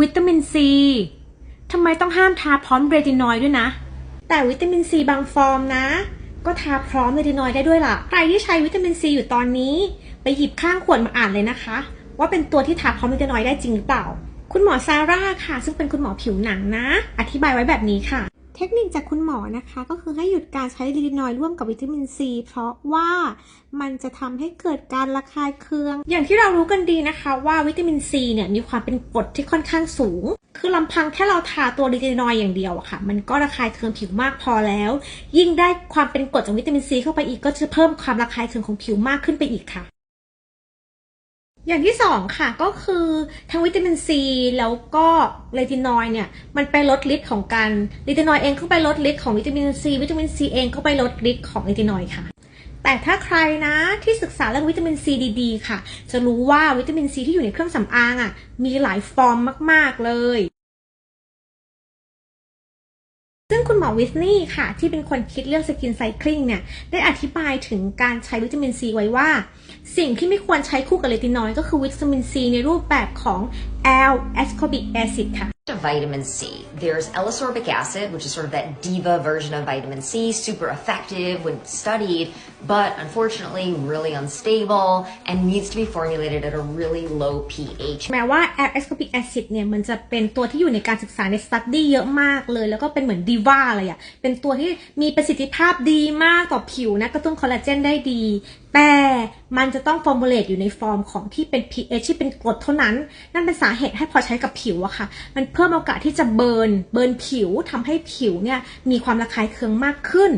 วิตามินซีทำไมต้องห้ามทาพร้อมเรตินอยด์ด้วยนะ แต่วิตามินซีบางฟอร์มนะ ก็ทาพร้อมเรตินอยด์ได้ด้วยล่ะ ใครที่ใช้วิตามินซีอยู่ตอนนี้ ไปหยิบข้างขวดมาอ่านเลยนะคะ ว่าเป็นตัวที่ทาพร้อมเรตินอยด์ได้จริงหรือเปล่า คุณหมอซาร่าค่ะ ซึ่งเป็นคุณหมอผิวหนังนะ อธิบายไว้แบบนี้ค่ะ เทคนิคจากคุณหมอนะคะก็คือให้หยุดการใช้ลิตินอยด์ร่วมกับวิตามินซีเพราะว่ามันจะทำให้เกิดการระคายเคือง อย่างที่เรารู้กันดีนะคะว่าวิตามินซีเนี่ยมีความเป็นกรดที่ค่อนข้างสูง คือลำพังแค่เราทาตัวลิตินอยด์อย่างเดียวอะค่ะ มันก็ระคายเคืองผิวมากพอแล้ว ยิ่งได้ความเป็นกรดจากวิตามินซีเข้าไปอีกก็จะเพิ่มความระคายเคืองของผิวมากขึ้นไปอีกค่ะ อย่างที่สองค่ะก็คือทั้งวิตามินซีแล้วก็เรตินอยด์เนี่ยมันไปลดฤทธิ์ของการเรตินอยด์เองก็ไปลดฤทธิ์ของวิตามินซีวิตามินซีเองก็ไปลดฤทธิ์ของเรตินอยด์ค่ะ แต่ถ้าใครนะที่ศึกษาเรื่องวิตามินซีดีๆค่ะ จะรู้ว่าวิตามินซีที่อยู่ในเครื่องสำอางอะมีหลายฟอร์มมากๆเลย คุณหมอวิสนีย์ค่ะ ที่เป็นคนคิดเรื่องสกินไซคลิงเนี่ย ได้อธิบายถึงการใช้วิตามินซีไว้ว่า สิ่งที่ไม่ควรใช้คู่กับเลตินอยด์ก็คือวิตามินซีในรูปแบบของ L-ascorbic acid ค่ะ of vitamin C. There's L-ascorbic acid, which is sort of that diva version of vitamin C, super effective when studied, but unfortunately really unstable and needs to be formulated at a really low pH. แม้ว่า L-ascorbic acid เนี่ยมันจะเป็นตัวที่อยู่ในการศึกษาในสตัดดี้เยอะมากเลย แล้วก็เป็นเหมือนดีว่าเลยอะเป็นตัวที่มีประสิทธิภาพดีมากต่อผิวนะกระตุ้นคอลลาเจนได้ดี แต่มันจะต้องฟอร์มูลเลตอยู่ในฟอร์มของที่เป็น pH ที่เป็นกรดเท่านั้น นั่นเป็นสาเหตุให้พอใช้กับผิวอะค่ะ มันเพิ่มโอกาสที่จะเบิร์น เบิร์นผิวทำให้ผิวเนี่ยมีความระคายเคืองมากขึ้น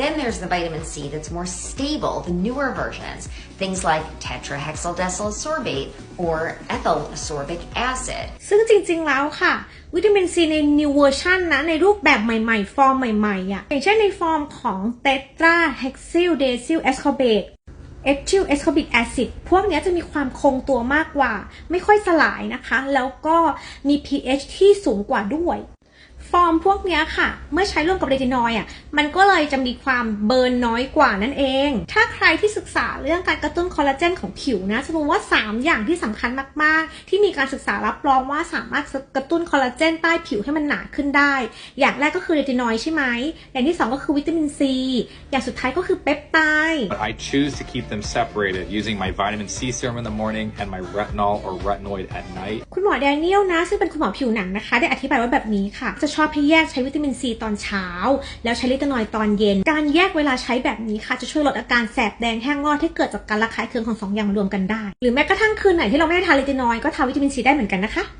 Then there's the vitamin C that's more stable, the newer versions, things like tetrahexyldecyl sorbate or ethyl ascorbic acid. ซึ่งจริงๆแล้วค่ะ วิตามินซีใน new version นะ ในรูปแบบใหม่ๆ ฟอร์มใหม่ๆอะอย่างเช่นในฟอร์มของ เอทิลเอสโคบิกแอซิดพวกนี้จะมีความคงตัวมากกว่า ไม่ค่อยสลายนะคะ แล้วก็มี pH ที่สูงกว่าด้วย ฟอร์มพวกเนี้ยค่ะ เมื่อใช้ร่วมกับเรตินอยด์อะมันก็เลยจะมีความเบิร์นน้อยกว่านั่นเอง ถ้าใครที่ศึกษาเรื่องการกระตุ้นคอลลาเจนของผิวนะจะรู้ว่า 3 อย่างที่สำคัญมาก ๆ ที่มีการศึกษารับรองว่าสามารถกระตุ้นคอลลาเจนใต้ผิวให้มันหนาขึ้นได้ อย่างแรกก็คือเรตินอยด์ใช่ไหม อย่างที่ 2 ก็คือวิตามินซีอย่างสุดท้ายก็คือเปปไทด์ But I choose to keep them separated using my vitamin C serum in the morning and my retinol or retinoid at night. คุณหมอแดเนียลนะซึ่งเป็นคุณหมอผิวหนังนะคะ ได้อธิบายไว้แบบนี้ค่ะจะชอบให้แยกใช้วิตามินซีตอนเช้า แล้วใช้ลิตานอยตอนเย็น การแยกเวลาใช้แบบนี้ค่ะจะช่วยลดอาการแสบแดงแห้งงอที่เกิดจากการระคายเคืองของสองอย่างรวมกันได้ หรือแม้กระทั่งคืนไหนที่เราไม่ได้ทาลิตานอยก็ทานวิตามินซีได้เหมือนกันนะคะ